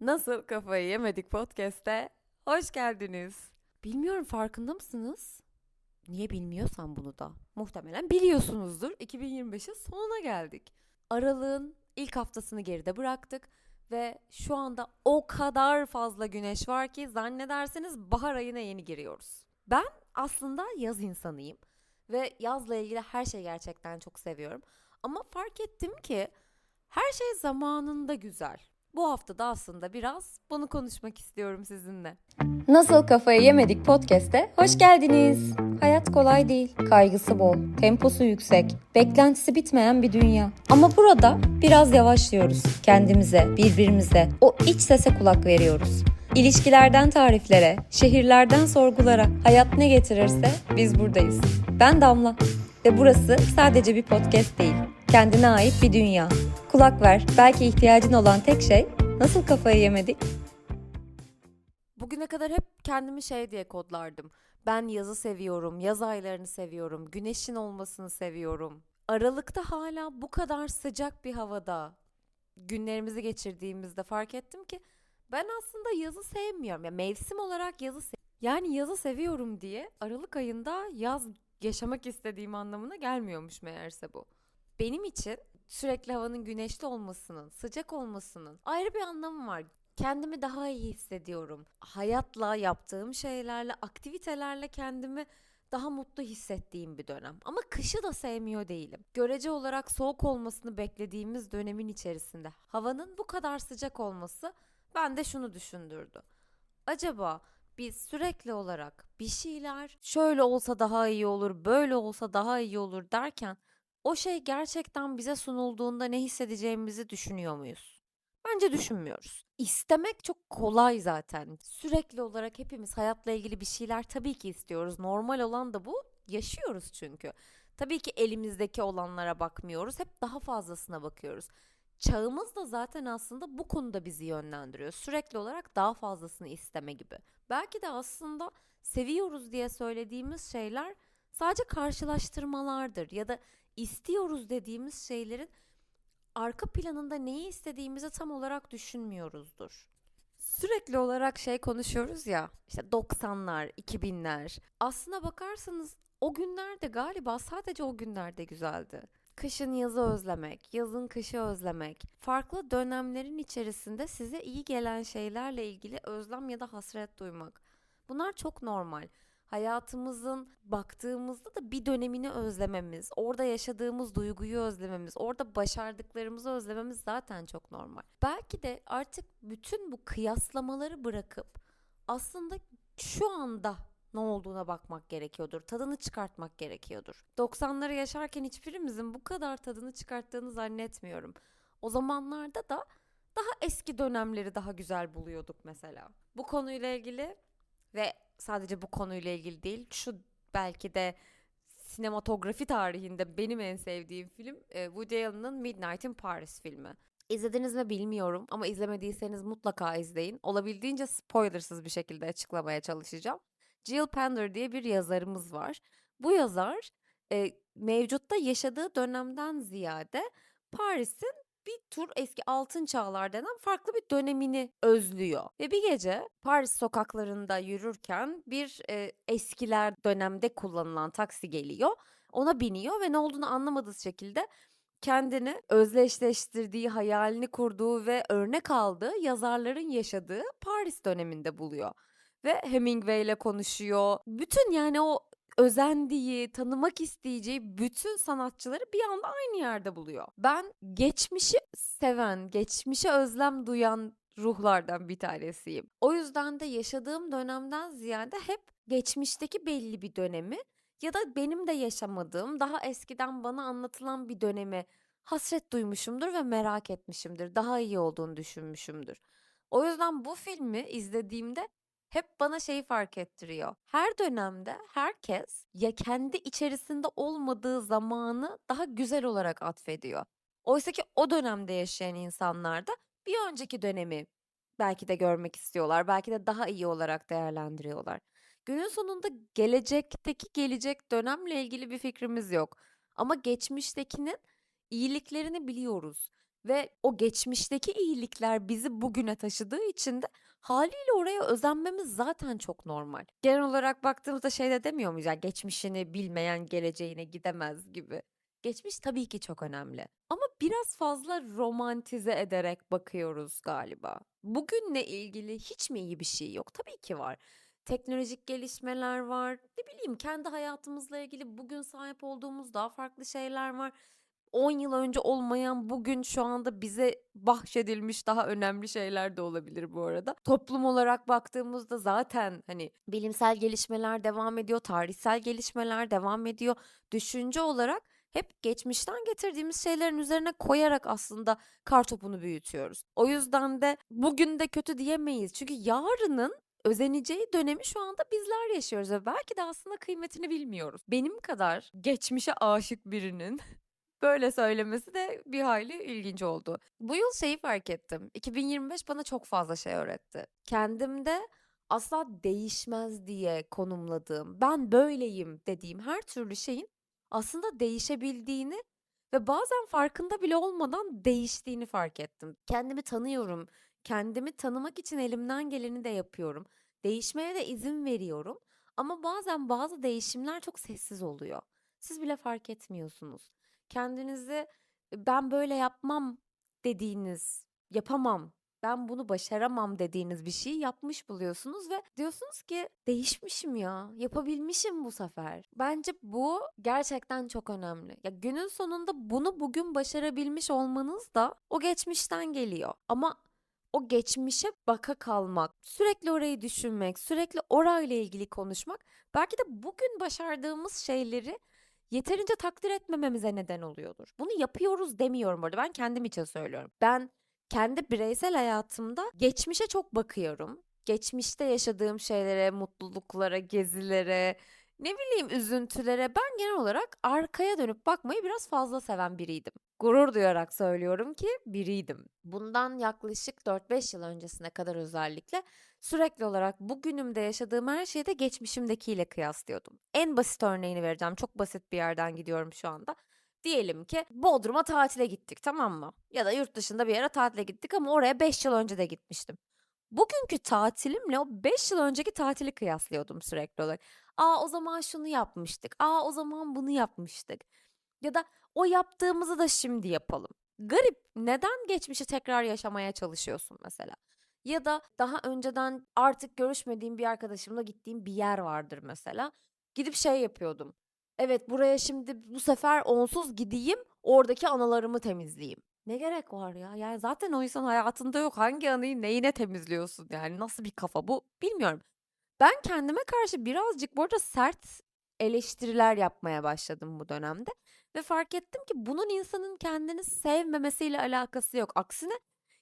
Nasıl Kafayı Yemedik podcast'e hoş geldiniz. Bilmiyorum farkında mısınız? Niye bilmiyorsam bunu da. Muhtemelen biliyorsunuzdur. 2025'in sonuna geldik. Aralığın ilk haftasını geride bıraktık ve şu anda o kadar fazla güneş var ki zannederseniz bahar ayına yeni giriyoruz. Ben aslında yaz insanıyım ve yazla ilgili her şeyi gerçekten çok seviyorum. Ama fark ettim ki her şey zamanında güzel. Bu hafta da aslında biraz bunu konuşmak istiyorum sizinle. Nasıl Kafayı Yemedik podcast'e hoş geldiniz. Hayat kolay değil, kaygısı bol, temposu yüksek, beklentisi bitmeyen bir dünya. Ama burada biraz yavaşlıyoruz. Kendimize, birbirimize, o iç sese kulak veriyoruz. İlişkilerden tariflere, şehirlerden sorgulara, hayat ne getirirse biz buradayız. Ben Damla ve burası sadece bir podcast değil. Kendine ait bir dünya. Kulak ver, belki ihtiyacın olan tek şey nasıl kafayı yemedik? Bugüne kadar hep kendimi şey diye kodlardım. Ben yazı seviyorum, yaz aylarını seviyorum, güneşin olmasını seviyorum. Aralıkta hala bu kadar sıcak bir havada günlerimizi geçirdiğimizde fark ettim ki ben aslında yazı sevmiyorum. Ya mevsim olarak yazı se- yani yazı seviyorum diye Aralık ayında yaz yaşamak istediğim anlamına gelmiyormuş meğerse bu. Benim için sürekli havanın güneşli olmasının, sıcak olmasının ayrı bir anlamı var. Kendimi daha iyi hissediyorum. Hayatla, yaptığım şeylerle, aktivitelerle kendimi daha mutlu hissettiğim bir dönem. Ama kışı da sevmiyor değilim. Görece olarak soğuk olmasını beklediğimiz dönemin içerisinde havanın bu kadar sıcak olması bende şunu düşündürdü. Acaba biz sürekli olarak bir şeyler şöyle olsa daha iyi olur, böyle olsa daha iyi olur derken o şey gerçekten bize sunulduğunda ne hissedeceğimizi düşünüyor muyuz? Bence düşünmüyoruz. İstemek çok kolay zaten. Sürekli olarak hepimiz hayatla ilgili bir şeyler tabii ki istiyoruz. Normal olan da bu. Yaşıyoruz çünkü. Tabii ki elimizdeki olanlara bakmıyoruz. Hep daha fazlasına bakıyoruz. Çağımız da zaten aslında bu konuda bizi yönlendiriyor. Sürekli olarak daha fazlasını isteme gibi. Belki de aslında seviyoruz diye söylediğimiz şeyler sadece karşılaştırmalardır ya da istiyoruz dediğimiz şeylerin arka planında neyi istediğimizi tam olarak düşünmüyoruzdur. Sürekli olarak şey konuşuyoruz ya işte 90'lar, 2000'ler. Aslına bakarsanız o günlerde galiba sadece o günlerde güzeldi. Kışın yazı özlemek, yazın kışı özlemek, farklı dönemlerin içerisinde size iyi gelen şeylerle ilgili özlem ya da hasret duymak. Bunlar çok normal hayatımızın baktığımızda da bir dönemini özlememiz, orada yaşadığımız duyguyu özlememiz, orada başardıklarımızı özlememiz zaten çok normal. Belki de artık bütün bu kıyaslamaları bırakıp aslında şu anda ne olduğuna bakmak gerekiyordur. Tadını çıkartmak gerekiyordur. 90'ları yaşarken hiçbirimizin bu kadar tadını çıkarttığını zannetmiyorum. O zamanlarda da daha eski dönemleri daha güzel buluyorduk mesela. Bu konuyla ilgili ve sadece bu konuyla ilgili değil. Şu belki de sinematografi tarihinde benim en sevdiğim film e, Woody Allen'ın Midnight in Paris filmi. İzlediniz mi bilmiyorum ama izlemediyseniz mutlaka izleyin. Olabildiğince spoilersız bir şekilde açıklamaya çalışacağım. Jill Pender diye bir yazarımız var. Bu yazar e, mevcutta yaşadığı dönemden ziyade Paris'in bir tur eski altın çağlar denen farklı bir dönemini özlüyor. Ve bir gece Paris sokaklarında yürürken bir e, eskiler dönemde kullanılan taksi geliyor. Ona biniyor ve ne olduğunu anlamadığı şekilde kendini özdeşleştirdiği, hayalini kurduğu ve örnek aldığı yazarların yaşadığı Paris döneminde buluyor. Ve Hemingway ile konuşuyor. Bütün yani o özendiği, tanımak isteyeceği bütün sanatçıları bir anda aynı yerde buluyor. Ben geçmişi seven, geçmişe özlem duyan ruhlardan bir tanesiyim. O yüzden de yaşadığım dönemden ziyade hep geçmişteki belli bir dönemi ya da benim de yaşamadığım, daha eskiden bana anlatılan bir dönemi hasret duymuşumdur ve merak etmişimdir. Daha iyi olduğunu düşünmüşümdür. O yüzden bu filmi izlediğimde hep bana şeyi fark ettiriyor. Her dönemde herkes ya kendi içerisinde olmadığı zamanı daha güzel olarak atfediyor. Oysa ki o dönemde yaşayan insanlar da bir önceki dönemi belki de görmek istiyorlar. Belki de daha iyi olarak değerlendiriyorlar. Günün sonunda gelecekteki gelecek dönemle ilgili bir fikrimiz yok. Ama geçmiştekinin iyiliklerini biliyoruz. Ve o geçmişteki iyilikler bizi bugüne taşıdığı için de haliyle oraya özenmemiz zaten çok normal. Genel olarak baktığımızda şey de demiyor muyuz ya geçmişini bilmeyen geleceğine gidemez gibi. Geçmiş tabii ki çok önemli. Ama biraz fazla romantize ederek bakıyoruz galiba. Bugünle ilgili hiç mi iyi bir şey yok? Tabii ki var. Teknolojik gelişmeler var. Ne bileyim kendi hayatımızla ilgili bugün sahip olduğumuz daha farklı şeyler var. 10 yıl önce olmayan bugün şu anda bize bahşedilmiş daha önemli şeyler de olabilir bu arada. Toplum olarak baktığımızda zaten hani bilimsel gelişmeler devam ediyor, tarihsel gelişmeler devam ediyor. Düşünce olarak hep geçmişten getirdiğimiz şeylerin üzerine koyarak aslında kartopunu büyütüyoruz. O yüzden de bugün de kötü diyemeyiz. Çünkü yarının özeneceği dönemi şu anda bizler yaşıyoruz ve belki de aslında kıymetini bilmiyoruz. Benim kadar geçmişe aşık birinin böyle söylemesi de bir hayli ilginç oldu. Bu yıl şeyi fark ettim. 2025 bana çok fazla şey öğretti. Kendimde asla değişmez diye konumladığım, ben böyleyim dediğim her türlü şeyin aslında değişebildiğini ve bazen farkında bile olmadan değiştiğini fark ettim. Kendimi tanıyorum. Kendimi tanımak için elimden geleni de yapıyorum. Değişmeye de izin veriyorum. Ama bazen bazı değişimler çok sessiz oluyor. Siz bile fark etmiyorsunuz. Kendinizi ben böyle yapmam dediğiniz, yapamam, ben bunu başaramam dediğiniz bir şeyi yapmış buluyorsunuz ve diyorsunuz ki değişmişim ya, yapabilmişim bu sefer. Bence bu gerçekten çok önemli. Ya günün sonunda bunu bugün başarabilmiş olmanız da o geçmişten geliyor. Ama o geçmişe baka kalmak, sürekli orayı düşünmek, sürekli orayla ilgili konuşmak belki de bugün başardığımız şeyleri yeterince takdir etmememize neden oluyordur. Bunu yapıyoruz demiyorum burada. Ben kendim için söylüyorum. Ben kendi bireysel hayatımda geçmişe çok bakıyorum. Geçmişte yaşadığım şeylere, mutluluklara, gezilere, ne bileyim üzüntülere ben genel olarak arkaya dönüp bakmayı biraz fazla seven biriydim. Gurur duyarak söylüyorum ki biriydim. Bundan yaklaşık 4-5 yıl öncesine kadar özellikle sürekli olarak bugünümde yaşadığım her şeyi de geçmişimdekiyle kıyaslıyordum. En basit örneğini vereceğim. Çok basit bir yerden gidiyorum şu anda. Diyelim ki Bodrum'a tatile gittik tamam mı? Ya da yurt dışında bir yere tatile gittik ama oraya 5 yıl önce de gitmiştim. Bugünkü tatilimle o 5 yıl önceki tatili kıyaslıyordum sürekli olarak. Aa o zaman şunu yapmıştık. Aa o zaman bunu yapmıştık. Ya da o yaptığımızı da şimdi yapalım. Garip. Neden geçmişi tekrar yaşamaya çalışıyorsun mesela? Ya da daha önceden artık görüşmediğim bir arkadaşımla gittiğim bir yer vardır mesela. Gidip şey yapıyordum. Evet buraya şimdi bu sefer onsuz gideyim, oradaki anılarımı temizleyeyim. Ne gerek var ya? Yani zaten o insan hayatında yok. Hangi anıyı neyine temizliyorsun? Yani nasıl bir kafa bu? Bilmiyorum. Ben kendime karşı birazcık bu arada sert eleştiriler yapmaya başladım bu dönemde. Ve fark ettim ki bunun insanın kendini sevmemesiyle alakası yok. Aksine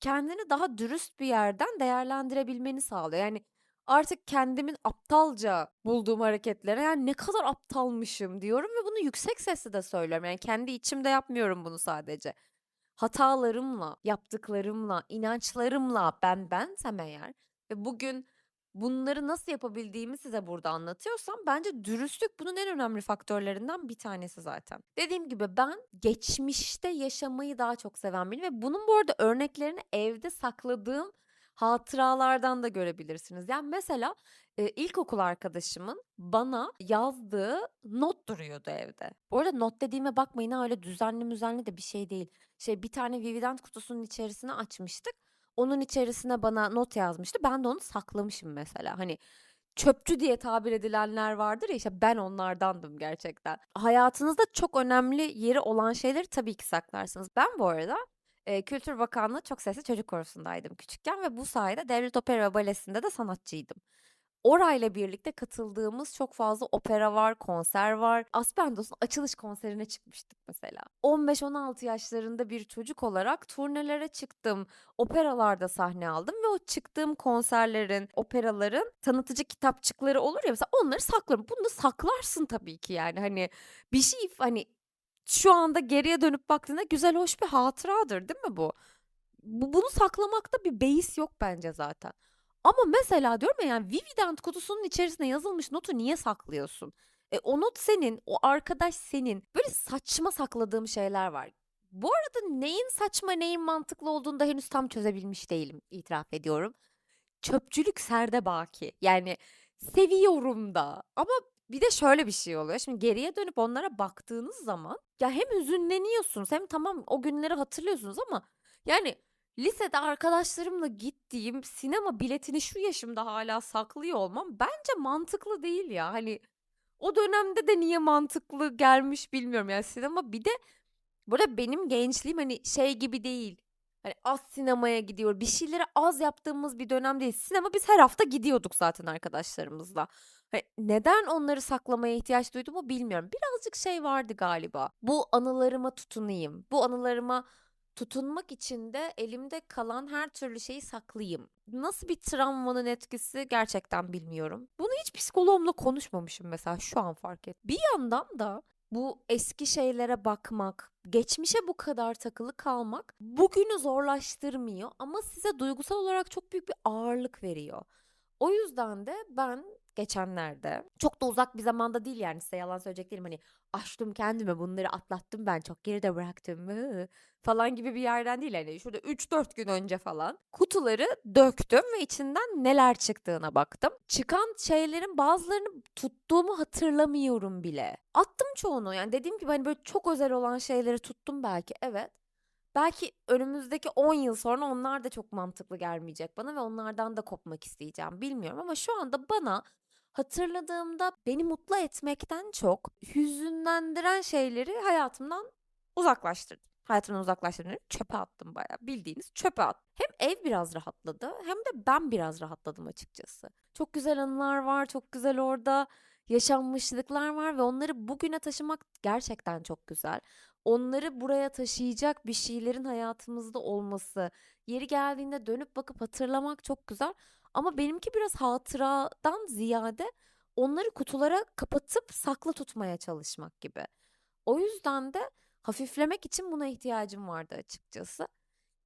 kendini daha dürüst bir yerden değerlendirebilmeni sağlıyor. Yani artık kendimin aptalca bulduğum hareketlere yani ne kadar aptalmışım diyorum ve bunu yüksek sesle de söylüyorum. Yani kendi içimde yapmıyorum bunu sadece. Hatalarımla, yaptıklarımla, inançlarımla ben bensem eğer ve bugün bunları nasıl yapabildiğimi size burada anlatıyorsam bence dürüstlük bunun en önemli faktörlerinden bir tanesi zaten. Dediğim gibi ben geçmişte yaşamayı daha çok seven biriyim ve bunun bu arada örneklerini evde sakladığım hatıralardan da görebilirsiniz. Yani mesela e, ilkokul arkadaşımın bana yazdığı not duruyordu evde. Bu arada not dediğime bakmayın öyle düzenli müzenli de bir şey değil. Şey bir tane Vivident kutusunun içerisine açmıştık. Onun içerisine bana not yazmıştı. Ben de onu saklamışım mesela. Hani çöpçü diye tabir edilenler vardır ya işte ben onlardandım gerçekten. Hayatınızda çok önemli yeri olan şeyleri tabii ki saklarsınız. Ben bu arada e, Kültür Bakanlığı çok sesli çocuk korusundaydım küçükken ve bu sayede Devlet Opera ve Balesi'nde de sanatçıydım. Orayla birlikte katıldığımız çok fazla opera var, konser var. Aspendos'un açılış konserine çıkmıştık mesela. 15-16 yaşlarında bir çocuk olarak turnelere çıktım. Operalarda sahne aldım ve o çıktığım konserlerin, operaların tanıtıcı kitapçıkları olur ya mesela onları saklarım. Bunu saklarsın tabii ki yani hani bir şey hani şu anda geriye dönüp baktığında güzel hoş bir hatıradır değil mi bu? Bu- Bunu saklamakta bir beis yok bence zaten. Ama mesela diyorum ya yani Vivident kutusunun içerisine yazılmış notu niye saklıyorsun? E, o not senin, o arkadaş senin. Böyle saçma sakladığım şeyler var. Bu arada neyin saçma neyin mantıklı olduğunu da henüz tam çözebilmiş değilim itiraf ediyorum. Çöpçülük serde baki. Yani seviyorum da. Ama bir de şöyle bir şey oluyor. Şimdi geriye dönüp onlara baktığınız zaman ya hem hüzünleniyorsunuz hem tamam o günleri hatırlıyorsunuz ama yani lisede arkadaşlarımla gittiğim sinema biletini şu yaşımda hala saklıyor olmam bence mantıklı değil ya. Hani o dönemde de niye mantıklı gelmiş bilmiyorum. Yani sinema bir de burada benim gençliğim hani şey gibi değil. Hani az sinemaya gidiyor. Bir şeyleri az yaptığımız bir dönem değil. Sinema biz her hafta gidiyorduk zaten arkadaşlarımızla. Hani neden onları saklamaya ihtiyaç duyduğumu bilmiyorum. Birazcık şey vardı galiba. Bu anılarıma tutunayım. Bu anılarıma tutunmak için de elimde kalan her türlü şeyi saklayayım. Nasıl bir travmanın etkisi gerçekten bilmiyorum. Bunu hiç psikoloğumla konuşmamışım mesela şu an fark et. Bir yandan da bu eski şeylere bakmak, geçmişe bu kadar takılı kalmak bugünü zorlaştırmıyor ama size duygusal olarak çok büyük bir ağırlık veriyor. O yüzden de ben geçenlerde çok da uzak bir zamanda değil yani size yalan söyleyecek değilim hani aştım kendime bunları atlattım ben çok geride bıraktım falan gibi bir yerden değil hani şurada 3-4 gün önce falan kutuları döktüm ve içinden neler çıktığına baktım. Çıkan şeylerin bazılarını tuttuğumu hatırlamıyorum bile. Attım çoğunu yani dediğim gibi hani böyle çok özel olan şeyleri tuttum belki evet. Belki önümüzdeki 10 yıl sonra onlar da çok mantıklı gelmeyecek bana ve onlardan da kopmak isteyeceğim bilmiyorum ama şu anda bana hatırladığımda beni mutlu etmekten çok hüzünlendiren şeyleri hayatımdan uzaklaştırdım. Hayatımdan uzaklaştırdım. Çöpe attım bayağı. Bildiğiniz çöpe attım. Hem ev biraz rahatladı hem de ben biraz rahatladım açıkçası. Çok güzel anılar var. Çok güzel orada yaşanmışlıklar var ve onları bugüne taşımak gerçekten çok güzel. Onları buraya taşıyacak bir şeylerin hayatımızda olması, yeri geldiğinde dönüp bakıp hatırlamak çok güzel. Ama benimki biraz hatıradan ziyade onları kutulara kapatıp saklı tutmaya çalışmak gibi. O yüzden de hafiflemek için buna ihtiyacım vardı açıkçası.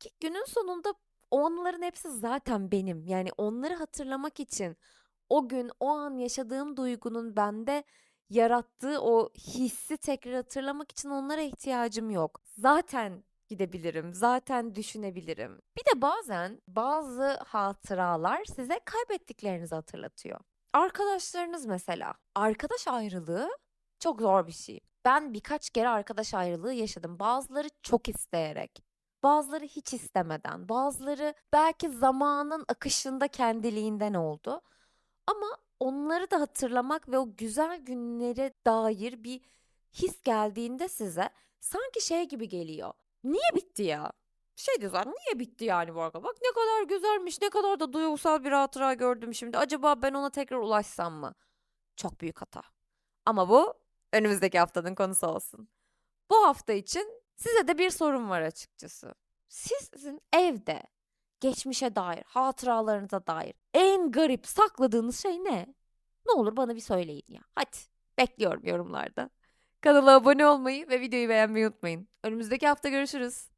Ki günün sonunda o anıların hepsi zaten benim. Yani onları hatırlamak için o gün o an yaşadığım duygunun bende yarattığı o hissi tekrar hatırlamak için onlara ihtiyacım yok. Zaten gidebilirim, zaten düşünebilirim. Bir de bazen bazı hatıralar size kaybettiklerinizi hatırlatıyor. Arkadaşlarınız mesela. Arkadaş ayrılığı çok zor bir şey. Ben birkaç kere arkadaş ayrılığı yaşadım. Bazıları çok isteyerek, bazıları hiç istemeden, bazıları belki zamanın akışında kendiliğinden oldu. Ama onları da hatırlamak ve o güzel günlere dair bir his geldiğinde size sanki şey gibi geliyor. Niye bitti ya? Şey diyorlar niye bitti yani bu arada? Bak ne kadar güzelmiş, ne kadar da duygusal bir hatıra gördüm şimdi. Acaba ben ona tekrar ulaşsam mı? Çok büyük hata. Ama bu önümüzdeki haftanın konusu olsun. Bu hafta için size de bir sorum var açıkçası. Sizin evde geçmişe dair, hatıralarınıza dair en garip sakladığınız şey ne? Ne olur bana bir söyleyin ya. Hadi bekliyorum yorumlarda. Kanala abone olmayı ve videoyu beğenmeyi unutmayın. Önümüzdeki hafta görüşürüz.